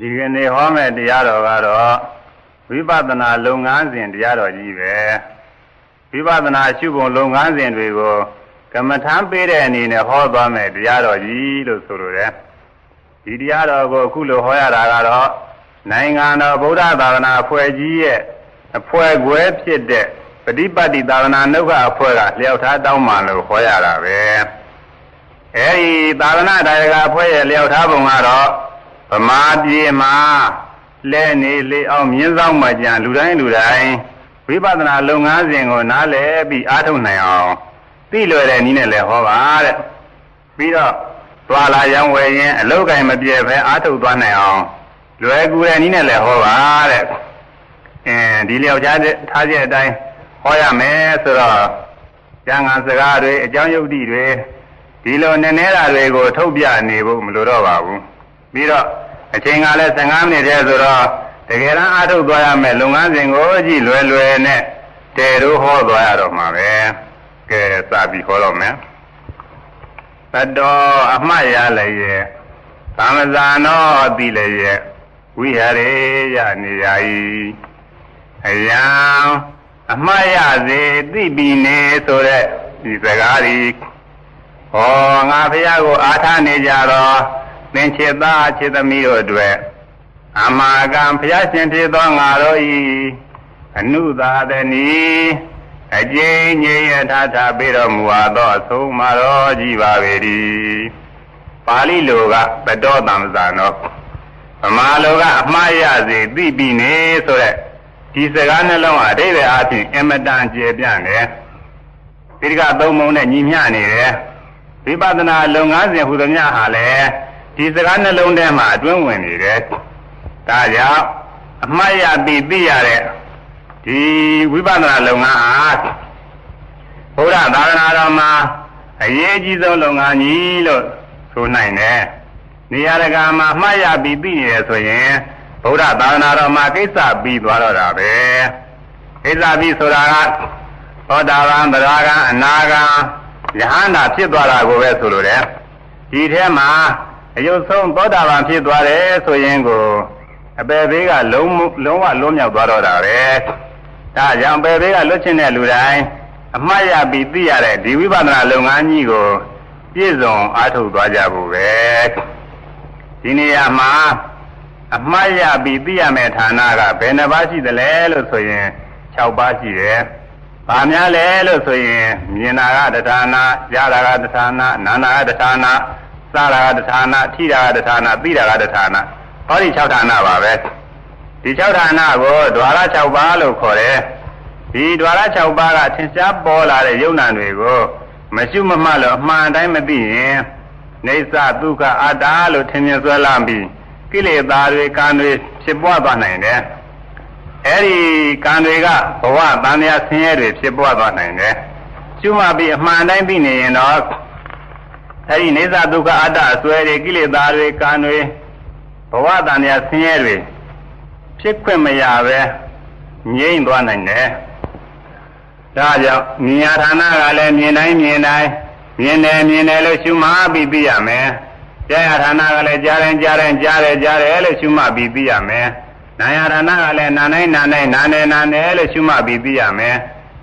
ဒီကနေ့ဟောမယ့်တရားတော်ကတော့ဝိပဿနာလုပ်ငန်းစဉ်တရားတော်ကြီးပဲဝိပဿနာရှုပုံလုပ်ငန်းစဉ်တွေကိုကမ္မထမ်းပေးတဲ့အနေနဲ့ဟောသွားမယ်တရားတော်ကြီးလို့ဆိုလိုတယ်ဒီတရားတော်ကိုအခုလိုဟောရတာကတော့နိုင်ငံတော်ဗုဒ္ဓသာသနာအဖွဲ့ကြီးရဲ့အဖွဲ့ခွဲဖြစ်တဲ့ပฏิပတ်တိသာသနာနှုတ်ကအဖွဲ့ကလျှောက်ထားတောင်းမှလို့ဟောရတာပဲအဲဒီသာသနာတရားကအဖွဲ့ရဲ့လျှောက်ထားပုံကတော့ ဗမာပြည်မှာလဲနေလေအောင်မြင်းဆောင်မှကြံလူတိုင်းလူတိုင်းဝိပဿနာလုပ်ငန်းစဉ်ကိုနားလည်ပြီးအားထုတ်နိုင်အောင်သိလွယ်တဲ့နည်းနဲ့လည်းဟောပါတဲ့ပြီးတော့သွားလာရောင်းဝယ်ရင်အလုတ်ကင်မပြည့်ပဲအားထုတ်သွားနိုင်အောင်လွယ်ကူတဲ့နည်းနဲ့လည်းဟောပါတဲ့အင်းဒီလျောက်ချထားချက်အတိုင်းဟောရမယ်ဆိုတော့ကျန်ကန်စကားတွေအကြောင်းယုတ်တိတွေဒီလိုနည်းနည်းတာတွေကိုထုတ်ပြနေဖို့မလိုတော့ပါဘူး ပြီးတော့အချိန်ကလည်း15မိနစ်တည်းဆိုတော့တကယ်တမ်းအားထုတ်သွားရမယ်လုပ်ငန်းစဉ်ကိုကြည့်လွယ်လွယ်နဲ့တဲတို့ဟောသွားရတော့မှာပဲကဲစပြီးဟောတော့မယ်တတော်အမှတ်ရလည်းရဲ့သမဇာနောတိလည်းရဲ့ဝိဟရေယနေရာဤအယံအမှတ်ရစေသိပြီနေဆိုတဲ့ဒီစကားဒီဟောငါဖះကိုအားထားနေကြတော့ သင်္ချေသားခြေသမီးတို့အတွက်အမာကံဘုရားရှင်ဖြစ်သောငါတို့ဤအနုသာသနီအကျဉ်းငြိမ်ရထထပေးတော်မူအပ်သောအဆုံးမတော်ကြီးပါပေ၏ပါဠိလိုကပတောတံဇာနောဗမာလိုကအမှားရစေသိပြီနေဆိုတဲ့ဒီစကားနှလုံးအတိတ်အချင်းအမတန်ကျေပြန့်တယ်ဒီကသုံးမုံနဲ့ညီမျှနေတယ်ဝိပဿနာလုပ်ငန်းစဉ်ဟူသည်များဟာလည်း ဒီစကားနှလုံးထဲမှာအတွင်းဝင်နေတယ်။ဒါကြောင့်အမှတ်ရပြီးသိရတဲ့ဒီဝိပဿနာလုပ်ငန်းဟာဘုရားသာသနာတော်မှာအရေးကြီးဆုံးလုပ်ငန်းကြီးလို့ဆိုနိုင်တယ်။နေရာတကာမှာအမှတ်ရပြီးသိရဆိုရင်ဘုရားသာသနာတော်မှာကိစ္စပြီးသွားတော့တာပဲ။ကိစ္စပြီးဆိုတာကသောတာပန်ဗရာဂံအနာဂံယဟန္တာဖြစ်သွားတာကိုပဲဆိုလိုတယ်။ဒီထဲမှာ အယုတ်ဆုံးသောတာပန်ဖြစ်သွားတယ်ဆိုရင်ကိုအပေဘေးကလုံးလုံးဝလွတ်မြောက်သွားတော့တာပဲဒါကြောင့်အပေဘေးကလွတ်ချင်တဲ့လူတိုင်းအမှတ်ရပြီးသိရတဲ့ဒီဝိပဿနာလုပ်ငန်းကြီးကိုပြည့်စုံအားထုတ်သွားကြဖို့ပဲဒီနေရာမှာအမှတ်ရပြီးသိရမယ့်ဌာနကဘယ်နှပါးရှိသလဲလို့ဆိုရင်6ပါးရှိတယ်။ဘာများလဲလို့ဆိုရင်မြင်တာကတဌာန၊ကြားတာကတဌာန၊နာနာကတဌာန၊ စားတာကတဌာနထိတာကတဌာနသိတာကတဌာနဟောဒီ6ဌာနပါပဲဒီ6ဌာနကိုဒွါရ6ပါးလို့ခေါ်တယ်ဒီဒွါရ6ပါးကသင်္ရှားပေါ်လာတဲ့ယုံနာတွေကိုမရှုမမှတ်လို့အမှန်တိုင်းမသိရင်နေသဒုက္ခအတ္တလို့ထင်မြင်ဆွဲလာပြီးကိလေသာတွေကံတွေဖြစ်ပွားသွားနိုင်တယ်အဲဒီကံတွေကဘဝတန်မြာဆင်းရဲတွေဖြစ်ပွားသွားနိုင်တယ်ရှုမှတ်ပြီးအမှန်တိုင်းသိနေရင်တော့ အဲဒီနေသဒုက္ခအတ္တအစွဲတွေကိလေသာတွေကံတွေဘဝတန်ရာဆင်းရဲတွေဖြစ်ခွင့်မရပဲငြိမ့်သွားနိုင်တယ်ဒါကြောင့်မြင်ရဌာနကလည်းမြင်တိုင်းမြင်တိုင်းမြင်တယ်မြင်တယ်လို့ရှုမှတ်ပြီးသိရမယ်ကြားရဌာနကလည်းကြားတိုင်းကြားတိုင်းကြားတယ်ကြားတယ်လို့ရှုမှတ်ပြီးသိရမယ်နာယဌာနကလည်းနာတိုင်းနာတိုင်းနာတယ်နာတယ်လို့ရှုမှတ်ပြီးသိရမယ်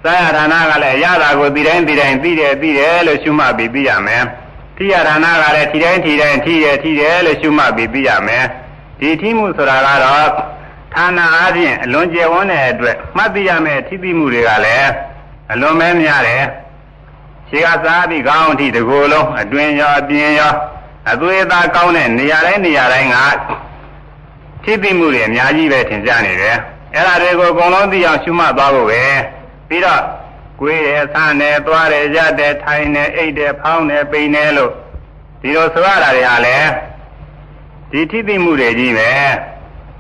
သာယဌာနကလည်းရတာကိုသိတိုင်းသိတိုင်းသိတယ်သိတယ်လို့ရှုမှတ်ပြီးသိရမယ် ထိရဌာနကလည်းထိတိုင်းထိတိုင်းထိရထိတယ်လို့ရှုမှတ်ပြီးသိရမယ်ဒီထိမှုဆိုတာကတော့ဌာနအားဖြင့်အလွန်ကျယ်ဝန်းတဲ့အတွက်မှတ်သိရမယ့်ထိသိမှုတွေကလည်းအလွန်ပဲများတယ်ခြေကစားပြီးခေါင်းထိတကိုယ်လုံးအတွင်ရောအပြင်ရောအသွေးအသားကောင်းတဲ့နေရာတိုင်းနေရာတိုင်းကထိသိမှုတွေအများကြီးပဲထင်ရှားနေတယ်အဲ့ဒါတွေကိုအကုန်လုံးသိအောင်ရှုမှတ်သွားဖို့ပဲပြီးတော့ ကိုယ်ရဲ့ဆန်းတယ်သွားတယ်ရတဲ့ထိုင်တယ်အိတ်တယ်ဖောင်းတယ်ပိန်တယ်လို့ဒီလိုဆိုရတာတွေဟာလည်းဒီထိသိမှုတွေကြီးပဲ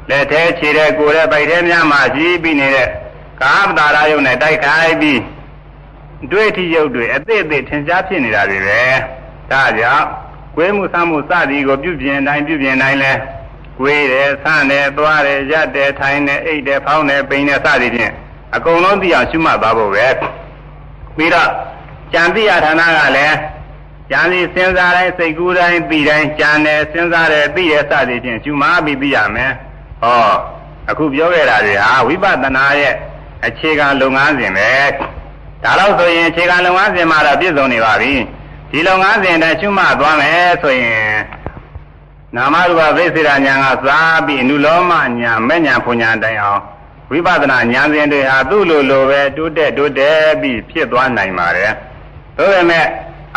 လက်ထဲခြေထဲကိုယ်ထဲဗိုက်ထဲများမှာရှိပြီးနေတဲ့ကာမတာရယုံနဲ့တိုက်ခိုက်ပြီးတွေ့ထိရုပ်တွေအသေးအသေးထင်ရှားဖြစ်နေတာတွေပဲဒါကြောင့်ကိုယ်မှုဆမ်းမှုစသည်ကိုပြုပြင်တိုင်းပြုပြင်တိုင်းလဲကိုယ်တယ်ဆန်းတယ်သွားတယ်ရက်တယ်ထိုင်တယ်အိတ်တယ်ဖောင်းတယ်ပိန်တယ်စသည်ဖြင့်အကုန်လုံးသိအောင်ရှုမှတ်သွားဖို့ပဲ ပြီးတော့ကြံတိယဌာနကလည်းယကြံစီစဉ်းစားတိုင်းစိတ်ကူးတိုင်းပြီးတိုင်းကြံတယ်စဉ်းစားတယ်ပြီးရစသည်ဖြင့်ရှုမှပြီးပြီးရမယ်ဟောအခုပြောခဲ့တာတွေဟာဝိပဿနာရဲ့အခြေခံလုပ်ငန်းစဉ်ပဲဒါလို့ဆိုရင်အခြေခံလုပ်ငန်းစဉ်မှာတော့ပြည့်စုံနေပါပြီဒီလုပ်ငန်းစဉ်နဲ့ရှုမှတ်သွားမယ်ဆိုရင်နာမရူပဗိစေရညာကစားပြီးအနုလောမညာမဲ့ညာဖွညာတိုင်အောင် ဝိပဿနာဉာဏ်စဉ်တွေဟာသူ့လိုလိုပဲတိုးတက်တိုးတက်ပြီးဖြစ်သွားနိုင်ပါတယ်။ဒါပေမဲ့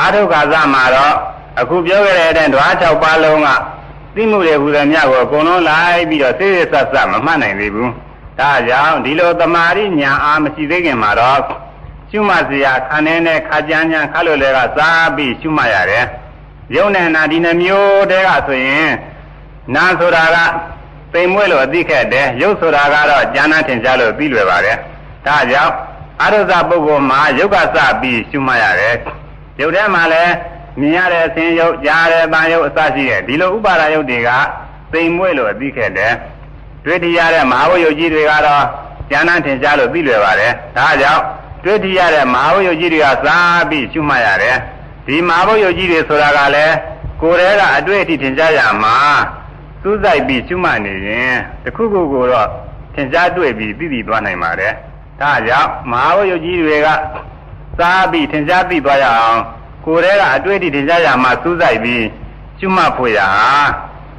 အာထုခါသမှာတော့အခုပြောခဲ့တဲ့အတိုင်းဓဝါ6ပါးလုံးကသိမှုတွေဟူသည်များကိုအကုန်လုံးလိုက်ပြီးတော့စိစိဆက်ဆက်မမှတ်နိုင်သေးဘူး။ဒါကြောင့်ဒီလိုတမာရိညာအားမရှိသေးခင်မှာတော့ရှုမှတ်စရာခန္ဓာနဲ့ခါကြမ်းကြမ်းခါလို့လည်းကစားပြီးရှုမှတ်ရတယ်။ယုံနဲ့နာဒီနှမျိုးတည်းကဆိုရင်နာဆိုတာက သိမ်မွေးလို့အသိခက်တယ်ရုပ်ဆိုတာကတော့ဉာဏ်ထင်ရှားလို့ပြီးလွယ်ပါတယ်ဒါကြောင့်အရုဇပုဂ္ဂိုလ်မှာယုတ်ကစပြီးရှုမှတ်ရတယ်ရုပ်ထဲမှာလည်းမြင်ရတဲ့အစဉ်ယုတ်ကြားရတဲ့တန်ယုတ်အစရှိတဲ့ဒီလိုဥပါဒယုတ်တွေကသိမ်မွေးလို့အသိခက်တယ်တွေ့ထရတဲ့မဟာဝိယုတ်ကြီးတွေကတော့ဉာဏ်ထင်ရှားလို့ပြီးလွယ်ပါတယ်ဒါကြောင့်တွေ့ထရတဲ့မဟာဝိယုတ်ကြီးတွေကစပြီးရှုမှတ်ရတယ်ဒီမဟာဝိယုတ်ကြီးတွေဆိုတာကလည်းကိုယ်တည်းကအတွေ့အထိထင်ရှားရမှာ စူးစိုက်ပြီးကျွမှတ်နေရင်တခုခုကိုတော့သင်ကြားတွေ့ပြီးသိသိသွားနိုင်ပါတယ်။ဒါကြောင့်မဟာဝယုတ်ကြီးတွေကစားပြီးသင်ကြားသိသွားရအောင်ကိုယ်တည်းကအတွေ့အထိသင်ကြားရမှာစူးစိုက်ပြီးကျွမှတ်ဖို့ရဟာ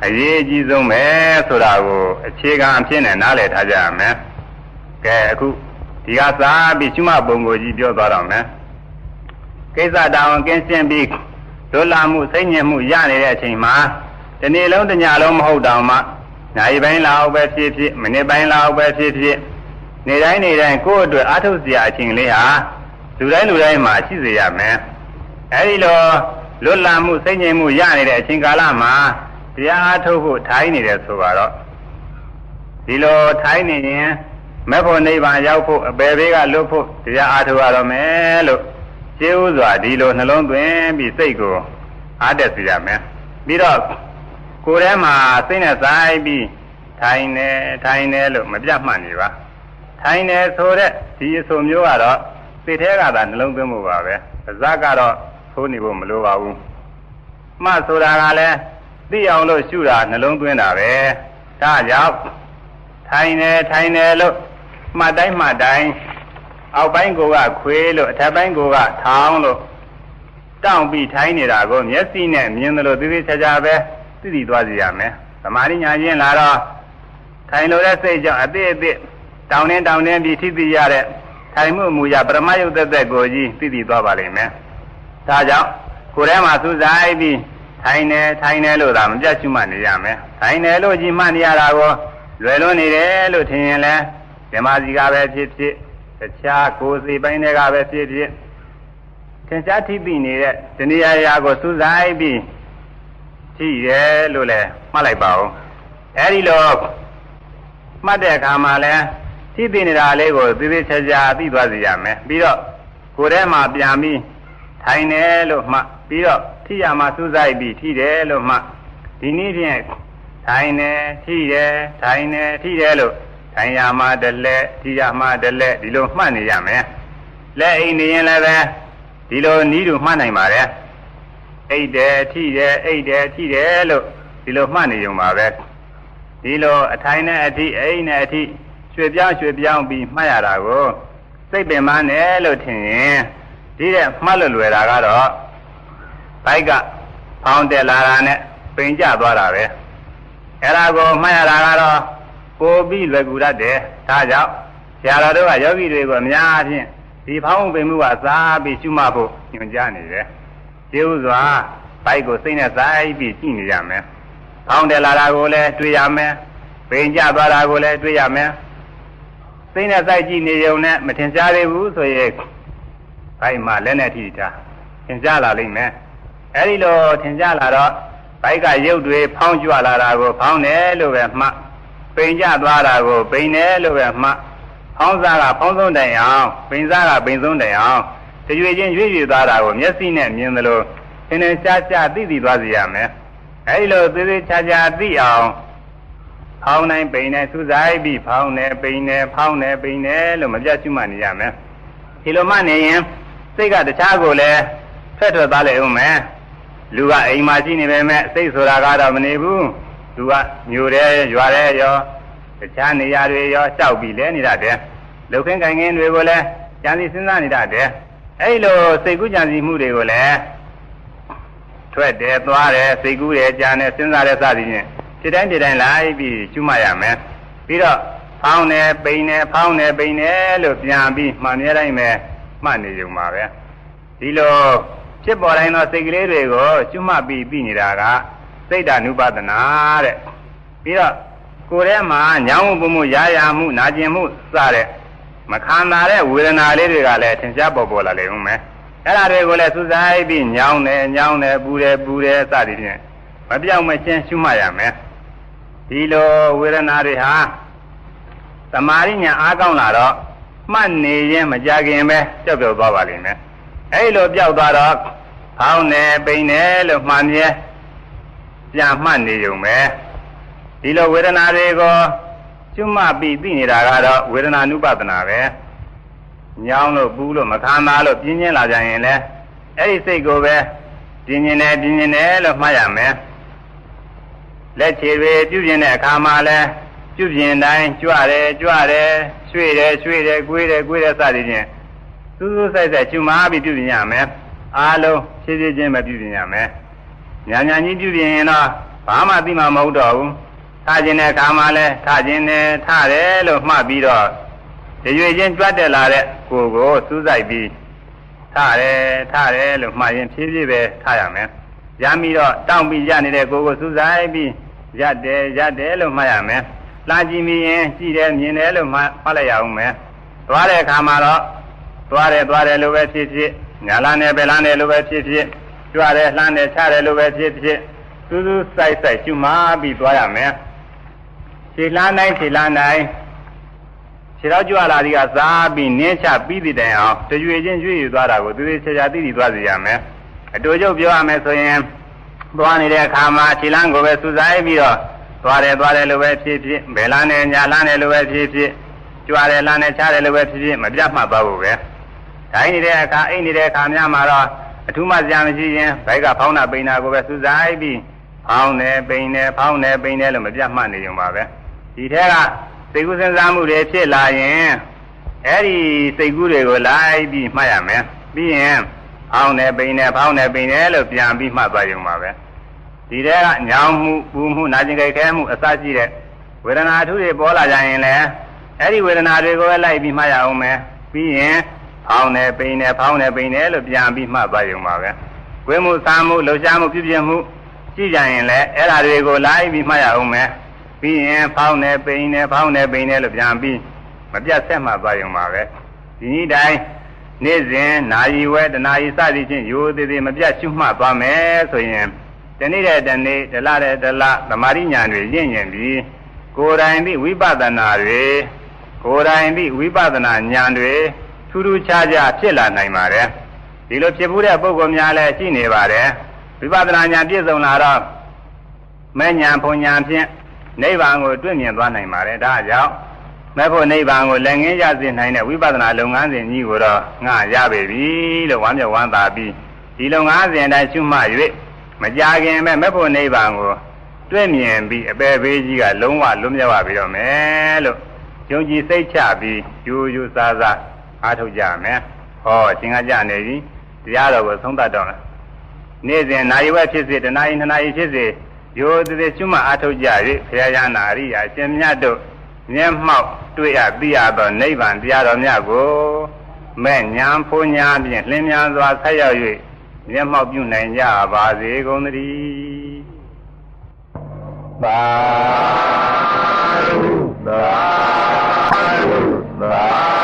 အရေးအကြီးဆုံးပဲဆိုတာကိုအခြေခံအဖြစ်နဲ့နားလည်ထားကြရမယ်။ကဲအခုဒီကစားပြီးကျွမှတ်ပုံကိုကြီးပြောသွားတော့မယ်။ကိစ္စတောင်ကင်းရှင်းပြီးလွတ်လပ်မှုစိတ်ညစ်မှုရနေတဲ့အချိန်မှာ ဒီနေ့လုံးတညလုံးမဟုတ်တောင်မှနိုင်ပိုင်းလောက်ပဲဖြစ်ဖြစ်မိနစ်ပိုင်းလောက်ပဲဖြစ်ဖြစ်နေတိုင်းနေတိုင်းကိုယ့်အတွက်အားထုတ်စရာအချိန်လေးဟာလူတိုင်းလူတိုင်းမှာရှိစေရမယ်အဲဒီလိုလွတ်လပ်မှုစိတ်ငြိမ်မှုရနေတဲ့အချိန်ကာလမှာတရားအားထုတ်ဖို့ထိုင်းနေတယ်ဆိုတော့ဒီလိုထိုင်းနေရင်မေဖို့နိဗ္ဗာန်ရောက်ဖို့အပေဘေးကလွတ်ဖို့တရားအားထုတ်ရတော့မယ်လို့ကျေဥစွာဒီလိုနှလုံးသွင်းပြီးစိတ်ကိုအားတက်စေရမယ်ပြီးတော့ ကိုယ်ထဲမှာစိတ်နဲ့ဆိုင်ပြီးထိုင်နေထိုင်နေလို့မပြတ်မှတ်နေပါထိုင်နေဆိုတဲ့ဒီအဆိုမျိုးကတော့စိတ်ထဲကသာနှလုံးသွင်းမှုပါပဲအစကတော့သိုးနေဖို့မလိုပါဘူးမှတ်ဆိုတာကလည်းသိအောင်လို့ရှုတာနှလုံးသွင်းတာပဲဒါကြောင့်ထိုင်နေထိုင်နေလို့မှတ်တိုင်းမှတ်တိုင်းအောက်ပိုင်းကိုကခွေးလို့အထက်ပိုင်းကိုကထောင်းလို့တောင့်ပြီးထိုင်းနေတာကိုမျက်စိနဲ့မြင်တယ်လို့သိသိချာချာပဲ သိသိသွားစီရမယ်။သမာဓိညာချင်းလာတော့ထိုင်လို့တဲ့စိတ်ကြောင့်အသေးအသေးတောင်းနေတောင်းနေပြီးသိသိရတဲ့ထိုင်မှုမူရပရမယုတ်သက်သက်ကိုကြီးသိသိသွားပါလိမ့်မယ်။ဒါကြောင့်ကိုယ်ထဲမှာစူးစိုက်ပြီးထိုင်နေထိုင်နေလို့သာမပြတ်ချမှတ်နေရမယ်။ထိုင်နေလို့ကြီးမှတ်နေရတာကိုလွယ်လွန်းနေတယ်လို့ထင်ရင်လည်းဓမ္မစီကပဲဖြစ်ဖြစ်တခြားကိုယ်စီပိုင်းတွေကပဲဖြစ်ဖြစ်သင်္ချာထိပ်နေတဲ့တဏှာရာကိုစူးစိုက်ပြီး ရှိတယ်လို့လည်းမှတ်လိုက်ပါဦးအဲဒီလိုမှတ်တဲ့အခါမှာလည်းထိသိနေတာလေးကိုသေသေးချာချာသိသွားစေရမယ်ပြီးတော့ကိုယ်ထဲမှာပြန်ပြီးထိုင်တယ်လို့မှတ်ပြီးတော့ထိရမှာစူးစိုက်ပြီးထိတယ်လို့မှတ်ဒီနည်းဖြင့်ထိုင်တယ်ထိတယ်ထိုင်တယ်ထိတယ်လို့ထိုင်ရမှာတလဲထိရမှာတလဲဒီလိုမှတ်နေရမယ်လက်အိမ်နေရင်လည်းပဲဒီလိုနီးတူမှတ်နိုင်ပါတယ် အိတ်တယ်ထိတယ်အိတ်တယ်ထိတယ်လို့ဒီလိုမှတ်နေုံပါပဲဒီလိုအထိုင်နဲ့အထိအိတ်နဲ့အထိရွှေပြောင်းရွှေပြောင်းပြီးမှတ်ရတာကိုစိတ်ပင်မနဲ့လို့ထင်ရင်ဒီတဲ့မှတ်လို့လွယ်တာကတော့ဘိုက်ကဖောင်းတက်လာတာနဲ့ပင်ကျသွားတာပဲအဲ့ဒါကိုမှတ်ရတာကတော့ပိုပြီးလွယ်ကူတတ်တယ်ဒါကြောင့်ဆရာတော်တို့ကယောဂီတွေကိုအများအားဖြင့်ဒီဖောင်းပင်မှုကစားပြီးရှုမှတ်ဖို့ညွှန်ကြားနေတယ် ကျေဥစွာဘိုက်ကိုစိတ်နဲ့ဆိုင်ပြီးကြည့်နေရမယ်။ဖောင်းတယ်လာတာကိုလည်းတွေ့ရမယ်။ပိန်ကျသွားတာကိုလည်းတွေ့ရမယ်။စိတ်နဲ့ဆိုင်ကြည့်နေုံနဲ့မထင်ရှားသေးဘူးဆိုရင်ဘိုက်မှာလက်နဲ့ထိတာထင်ရှားလာလိမ့်မယ်။အဲဒီလိုထင်ရှားလာတော့ဘိုက်ကရုပ်တွေဖောင်းကြွလာတာကိုဖောင်းတယ်လို့ပဲမှတ်။ပိန်ကျသွားတာကိုပိန်တယ်လို့ပဲမှတ်။ဖောင်းစားကဖောင်းဆုံးတိုင်အောင်ပိန်စားကပိန်ဆုံးတိုင်အောင် တရွေချင်းရွေ့ရွေ့သွားတာကိုမျက်စိနဲ့မြင်သလိုသင်္နေရှားရှားသိသိသွားစေရမယ်။အဲဒီလိုသေးသေးချာချာသိအောင်ဖောင်းနိုင်ပိန်နေစူးစိုက်ပြီးဖောင်းနေပိန်နေဖောင်းနေပိန်နေလို့မပြတ်ရှိမှနေရမယ်။ဒီလိုမှနေရင်စိတ်ကတခြားကိုလည်းဖက်ထွက်သွားလေဦးမယ်။လူကအိမ်မှာရှိနေပေမဲ့စိတ်ဆိုတာကတော့မနေဘူးသူကမြို့ရဲရွာရဲရောတခြားနေရာတွေရောကြောက်ပြီးလဲနေတတ်တယ်လှုပ်ခင်းကင်ခင်းတွေကိုလည်းကြံစီစဉ်းစားနေတတ်တယ် အဲ့လိုစိတ်ကူးကြံစီမှုတွေကိုလည်းထွက်တယ်သွားတယ်စိတ်ကူးတယ်ကြံတယ်စဉ်းစားတယ်စသည်ဖြင့်ဒီတိုင်းဒီတိုင်းလိုက်ပြီးကျွမရမယ်ပြီးတော့ဖောင်းတယ်ပိန်တယ်ဖောင်းတယ်ပိန်တယ်လို့ပြန်ပြီးမှန်မြဲတိုင်းပဲမှတ်နေကြမှာပဲဒီလိုဖြစ်ပေါ်တိုင်းသောစိတ်ကလေးတွေကိုကျွမပြီးပြီးနေတာကစိတ်ဓာနုပဒနာတဲ့ပြီးတော့ကိုယ်ထဲမှာညောင်းမှုမှုရာရာမှုနာကျင်မှုစတဲ့ မခံတာတဲ့ဝေဒနာလေးတွေကလည်းထင်ရှားပေါ်ပေါ်လာလေဦးမယ်အဲ့ဒါတွေကိုလည်းစူးစိုက်ပြီးညောင်းတယ်ညောင်းတယ်ပူတယ်ပူတယ်စသည်ဖြင့်မပြောင်းမချင်းရှုမှတ်ရမယ်ဒီလိုဝေဒနာတွေဟာသမာဓိညာအားကောင်းလာတော့မှတ်နေရင်မကြခင်ပဲပျောက်ပျောက်သွားပါလိမ့်မယ်အဲ့လိုပျောက်သွားတော့ဖောင်းတယ်ပိန်တယ်လို့မှန်မြဲပြန်မှတ်နေုံပဲဒီလိုဝေဒနာတွေကို ကျွတ်မှပြီးသိနေတာကတော့ဝေဒနာနုပဒနာပဲညောင်းလို့ပူးလို့မခံတာလို့ပြင်းပြင်းလာကြရင်လည်းအဲ့ဒီစိတ်ကိုပဲပြင်းပြင်းတယ်ပြင်းပြင်းတယ်လို့မှတ်ရမယ်လက်ခြေတွေပြုပြင်တဲ့အခါမှာလည်းပြုပြင်တိုင်းကြွတယ်ကြွတယ်ရွှေ့တယ်ရွှေ့တယ်ကွေးတယ်ကွေးတယ်စသည်ဖြင့်စူးစူးဆိုင်ဆိုင်ကျွမာပြီးပြုပြင်ရမယ်အားလုံးဖြည်းဖြည်းချင်းပဲပြုပြင်ရမယ်ညာညာကြီးပြုပြင်ရင်တော့ဘာမှသိမှာမဟုတ်တော့ဘူး ထားခြင်းတဲ့အခါမှာလဲထားခြင်းနဲ့ထားတယ်လို့မှတ်ပြီးတော့ရွေချင်းကြွတက်လာတဲ့ကိုယ်ကိုစူးစိုက်ပြီးထားတယ်ထားတယ်လို့မှတ်ရင်ဖြည်းဖြည်းပဲထားရမယ်ရမ်းပြီးတော့တောင့်ပြီးရနေတဲ့ကိုယ်ကိုစူးစိုက်ပြီးရက်တယ်ရက်တယ်လို့မှတ်ရမယ်လာကြည့်မိရင်ကြည့်တယ်မြင်တယ်လို့မှတ်လိုက်ရအောင်မယ်သွားတဲ့အခါမှာတော့သွားတယ်သွားတယ်လို့ပဲဖြစ်ဖြစ်ညာလန်းတယ်ပဲလန်းတယ်လို့ပဲဖြစ်ဖြစ်ကြွတယ်လှမ်းတယ်ချတယ်လို့ပဲဖြစ်ဖြစ်စူးစူးစိုက်စိုက်ရှုမှပြီးသွားရမယ် ခြေလန်းတိုင်းခြေလန်းတိုင်းခြေတော့ကြွလာဒီကစားပြီးနင်းချပြီးတဲ့တိုင်အောင်တရွေချင်းရွေ့ယူသွားတာကိုသူသေးချာချာသိသိသွားစီရမယ်အတူချုပ်ပြောရမယ်ဆိုရင်သွားနေတဲ့အခါမှာခြေလန်းကိုပဲစူးစိုက်ပြီးတော့သွားတယ်သွားတယ်လို့ပဲဖြစ်ဖြစ်ဘယ်လန်းနဲ့ညာလန်းတယ်လို့ပဲဖြစ်ဖြစ်ကြွတယ်လန်းတယ်ချတယ်လို့ပဲဖြစ်ဖြစ်မပြတ်မှတ်သွားဖို့ပဲတိုင်းနေတဲ့အခါအိတ်နေတဲ့အခါများမှာတော့အထူးမှကြာမရှိရင်ဘိုက်ကဖောင်းတာပိန်တာကိုပဲစူးစိုက်ပြီးဖောင်းတယ်ပိန်တယ်ဖောင်းတယ်ပိန်တယ်လို့မပြတ်မှတ်နေကြပါပဲ ဒီထဲကစိတ်ကူးစဉ်းစားမှုတွေဖြစ်လာရင်အဲ့ဒီစိတ်ကူးတွေကိုလိုက်ပြီးမှတ်ရမယ်ပြီးရင်ဖောင်းတယ်ပိန်တယ်ဖောင်းတယ်ပိန်တယ်လို့ပြန်ပြီးမှတ်သွားကြပါပဲဒီထဲကညောင်းမှုပူမှုနာကျင်ကြိုက်ခဲမှုအစရှိတဲ့ဝေဒနာအထူးတွေပေါ်လာကြရင်လည်းအဲ့ဒီဝေဒနာတွေကိုပဲလိုက်ပြီးမှတ်ရအောင်မယ်ပြီးရင်ဖောင်းတယ်ပိန်တယ်ဖောင်းတယ်ပိန်တယ်လို့ပြန်ပြီးမှတ်သွားကြပါပဲဝိမှုသာမှုလှုပ်ရှားမှုပြည့်ပြည့်မှုကြည့်ကြရင်လည်းအဲ့ဓာတွေကိုလိုက်ပြီးမှတ်ရအောင်မယ် ပြီးရင်ဖောင်းတယ်ပိန်တယ်ဖောင်းတယ်ပိန်တယ်လို့ပြန်ပြီးမပြတ်ဆက်မှတ်သွားကြပါပဲဒီနည်းတိုင်းနေ့စဉ်နာယီဝဲတနာယီစသည်ချင်းရိုးသေးသေးမပြတ်ရှုမှတ်သွားမယ်ဆိုရင်တနေ့တဲ့တနေ့ဒလတဲ့ဒလသမာဓိညာတွေရင့်ရင်ပြီးကိုယ်တိုင်ပြီးဝိပဿနာတွေကိုယ်တိုင်ပြီးဝိပဿနာဉာဏ်တွေထူးထူးခြားခြားဖြစ်လာနိုင်ပါတယ်ဒီလိုဖြစ်မှုတဲ့ပုဂ္ဂိုလ်များလည်းရှိနေပါတယ်ဝိပဿနာဉာဏ်ပြည့်စုံလာတော့မဲ့ဉာဏ်ဘုံဉာဏ်ဖြင့် နိဗ္ဗာန်ကိုတွေ့မြင်သွားနိုင်ပါတယ်ဒါကြောင့်မဲ့ဖို့နိဗ္ဗာန်ကိုလည်းငင်းရစေနိုင်တဲ့ဝိပဿနာလုပ်ငန်းစဉ်ကြီးကိုတော့ငါရပေပြီလို့ဝမ်းမြောက်ဝမ်းသာပြီးဒီလုပ်ငန်းစဉ်တိုင်းရှုမှတ်၍မကြခင်ပဲမဲ့ဖို့နိဗ္ဗာန်ကိုတွေ့မြင်ပြီးအပေဘေးကြီးကလုံးဝလွတ်မြောက်ပါပြီတော့မယ်လို့ယုံကြည်စိတ်ချပြီးယူယူဆာဆာအားထုတ်ကြမယ်ဟောအရှင်ကကြနေပြီတရားတော်ကိုသုံးသတ်တော့မယ်နေ့စဉ်နိုင်ဝဲဖြစ်စေတနာရီနှစ်နာရီဖြစ်စေ ရိုသေသေရှုမှအထုတ်ကြ၍ဘုရားရဟနာရိယာရှင်မြတ်တို့မျက်မှောက်တွေ့ရသိရသောနိဗ္ဗာန်တရားတော်များကိုမဲ့ညာဖုံညာဖြင့်လင်းများစွာဆက်ရောက်၍မျက်မှောက်ပြုနိုင်ကြပါစေကုန်သတည်းသာဓုသာဓုသာ